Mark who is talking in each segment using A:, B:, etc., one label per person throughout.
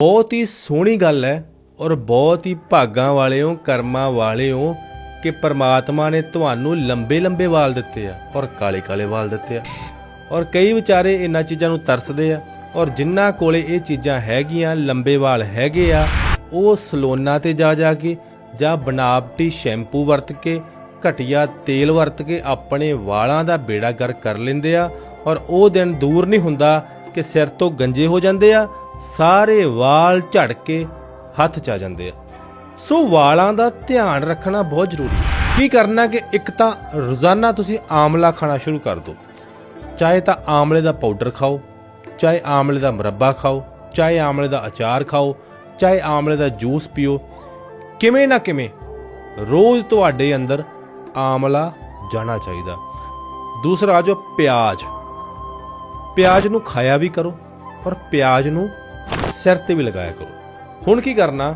A: ਬਹੁਤ ਹੀ ਸੋਹਣੀ ਗੱਲ ਹੈ ਔਰ ਬਹੁਤ ਹੀ ਭਾਗਾਂ ਵਾਲੇ ਹੋ ਕਰਮਾਂ ਵਾਲੇ ਹੋ ਕਿ ਪਰਮਾਤਮਾ ਨੇ ਤੁਹਾਨੂੰ ਲੰਬੇ ਲੰਬੇ ਵਾਲ ਦਿੱਤੇ ਆ ਔਰ ਕਾਲੇ ਕਾਲੇ ਵਾਲ ਦਿੱਤੇ ਆ। ਔਰ ਕਈ ਵਿਚਾਰੇ ਇਹਨਾਂ ਚੀਜ਼ਾਂ ਨੂੰ ਤਰਸਦੇ ਆ ਔਰ ਜਿਨ੍ਹਾਂ ਕੋਲੇ ਇਹ ਚੀਜ਼ਾਂ ਹੈਗੀਆਂ, ਲੰਬੇ ਵਾਲ ਹੈਗੇ ਆ, ਉਹ ਸਲੋਨਾ ਤੇ ਜਾ ਜਾ ਕੇ ਜਾਂ ਬਨਾਵਟੀ ਸ਼ੈਂਪੂ ਵਰਤ ਕੇ, ਘਟੀਆ ਤੇਲ ਵਰਤ ਕੇ ਆਪਣੇ ਵਾਲਾਂ ਦਾ ਬੇੜਾ ਗਰ ਕਰ ਲੈਂਦੇ ਆ ਔਰ ਉਹ ਦਿਨ ਦੂਰ ਨਹੀਂ ਹੁੰਦਾ ਕਿ ਸਿਰ ਤੋਂ ਗੰਜੇ ਹੋ ਜਾਂਦੇ ਆ ਸਾਰੇ ਵਾਲ ਝੜ ਕੇ ਹੱਥ ਚ ਆ ਜਾਂਦੇ ਆ। ਸੋ ਵਾਲਾਂ ਦਾ ਧਿਆਨ ਰੱਖਣਾ ਬਹੁਤ ਜ਼ਰੂਰੀ ਹੈ। ਕੀ ਕਰਨਾ ਕਿ ਇੱਕ ਤਾਂ ਰੋਜ਼ਾਨਾ ਤੁਸੀਂ ਆਮਲਾ ਖਾਣਾ ਸ਼ੁਰੂ ਕਰ ਦਿਓ। ਚਾਹੇ ਤਾਂ ਆਮਲੇ ਦਾ ਪਾਊਡਰ ਖਾਓ, ਚਾਹੇ ਆਮਲੇ ਦਾ ਮੁਰੱਬਾ ਖਾਓ, ਚਾਹੇ ਆਮਲੇ ਦਾ ਅਚਾਰ ਖਾਓ, ਚਾਹੇ ਆਮਲੇ ਦਾ ਜੂਸ ਪੀਓ। ਕਿਵੇਂ ਨਾ ਕਿਵੇਂ ਰੋਜ਼ ਤੁਹਾਡੇ ਅੰਦਰ ਆਮਲਾ ਜਾਣਾ ਚਾਹੀਦਾ। ਦੂਸਰਾ ਆ ਜੋ ਪਿਆਜ਼। ਪਿਆਜ਼ ਨੂੰ ਖਾਇਆ ਵੀ ਕਰੋ ਔਰ ਪਿਆਜ਼ ਨੂੰ ਸਿਰ ਤੇ ਵੀ ਲਗਾਇਆ ਕਰੋ। ਹੁਣ ਕੀ ਕਰਨਾ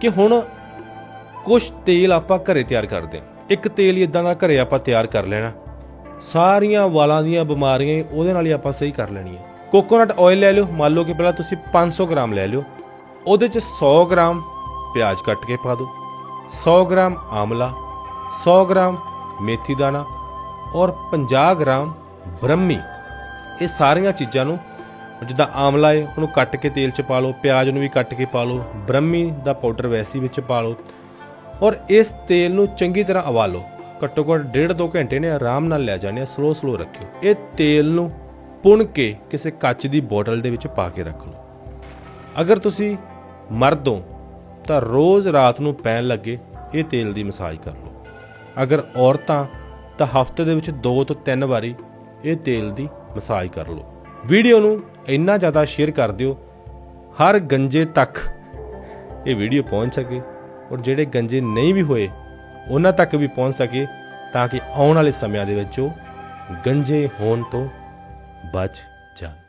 A: ਕਿ ਹੁਣ ਕੁਝ ਤੇਲ ਆਪਾਂ ਘਰੇ ਤਿਆਰ ਕਰਦੇ ਹਾਂ। ਇੱਕ ਤੇਲ ਇਦਾਂ ਦਾ ਘਰੇ ਆਪਾਂ ਤਿਆਰ ਕਰ ਲੈਣਾ। ਸਾਰੀਆਂ ਵਾਲਾਂ ਦੀਆਂ ਬਿਮਾਰੀਆਂ ਉਹਦੇ ਨਾਲ ਹੀ ਆਪਾਂ ਸਹੀ ਕਰ ਲੈਣੀਆਂ। ਕੋਕੋਨਟ ਆਇਲ ਲੈ ਲਿਓ। ਮੰਨ ਲਓ ਕਿ ਪਹਿਲਾਂ ਤੁਸੀਂ 500 ਗ੍ਰਾਮ ਲੈ ਲਿਓ। ਉਹਦੇ ਚ 100 ਗ੍ਰਾਮ ਪਿਆਜ਼ ਕੱਟ ਕੇ ਪਾ ਦਿਓ। 100 ਗ੍ਰਾਮ ਆਮਲਾ 100 ਗ੍ਰਾਮ ਮੇਥੀ ਦਾਣਾ ਔਰ 50 ਗ੍ਰਾਮ ਬ੍ਰਹਮੀ। ਇਹ ਸਾਰੀਆਂ ਚੀਜ਼ਾਂ ਨੂੰ ਜਿੱਦਾਂ ਆਮਲਾ ਹੈ ਉਹਨੂੰ ਕੱਟ ਕੇ ਤੇਲ 'ਚ ਪਾ ਲਓ, ਪਿਆਜ਼ ਨੂੰ ਵੀ ਕੱਟ ਕੇ ਪਾ ਲਓ, ਬ੍ਰਹਮੀ ਦਾ ਪਾਊਡਰ ਵੈਸੀ ਵਿੱਚ ਪਾ ਲਓ ਔਰ ਇਸ ਤੇਲ ਨੂੰ ਚੰਗੀ ਤਰ੍ਹਾਂ ਉਬਾਲੋ। ਘੱਟੋ ਘੱਟ ਡੇਢ ਦੋ ਘੰਟੇ ਨੇ ਆਰਾਮ ਨਾਲ ਲੈ ਜਾਣੇ ਆ ਸਲੋ ਸਲੋ ਰੱਖਿਓ। ਇਹ ਤੇਲ ਨੂੰ ਪੁਣ ਕੇ ਕਿਸੇ ਕੱਚ ਦੀ ਬੋਤਲ ਦੇ ਵਿੱਚ ਪਾ ਕੇ ਰੱਖ ਲਓ। ਅਗਰ ਤੁਸੀਂ ਮਰਦ ਹੋ, ਤਾਂ ਰੋਜ਼ ਰਾਤ ਨੂੰ ਪੈਣ ਲੱਗੇ ਇਹ ਤੇਲ ਦੀ ਮਸਾਜ ਕਰ ਲਓ। ਅਗਰ ਔਰਤਾਂ, ਤਾਂ ਹਫ਼ਤੇ ਦੇ ਵਿੱਚ 2 ਤੋਂ 3 ਵਾਰੀ ਇਹ ਤੇਲ ਦੀ ਮਸਾਜ ਕਰ ਲਓ। ਵੀਡੀਓ ਨੂੰ ਇੰਨਾ ਜ਼ਿਆਦਾ ਸ਼ੇਅਰ ਕਰ ਦਿਓ, ਹਰ ਗੰਜੇ ਤੱਕ ਇਹ ਵੀਡੀਓ ਪਹੁੰਚ ਸਕੇ ਔਰ ਜਿਹੜੇ ਗੰਜੇ ਨਹੀਂ ਵੀ ਹੋਏ, ਉਹਨਾਂ ਤੱਕ ਵੀ ਪਹੁੰਚ ਸਕੇ ਤਾਂ ਕਿ ਆਉਣ ਵਾਲੇ ਸਮਿਆਂ ਦੇ ਵਿੱਚ ਉਹ ਗੰਜੇ ਹੋਣ ਤੋਂ ਬਚ ਜਾਣ।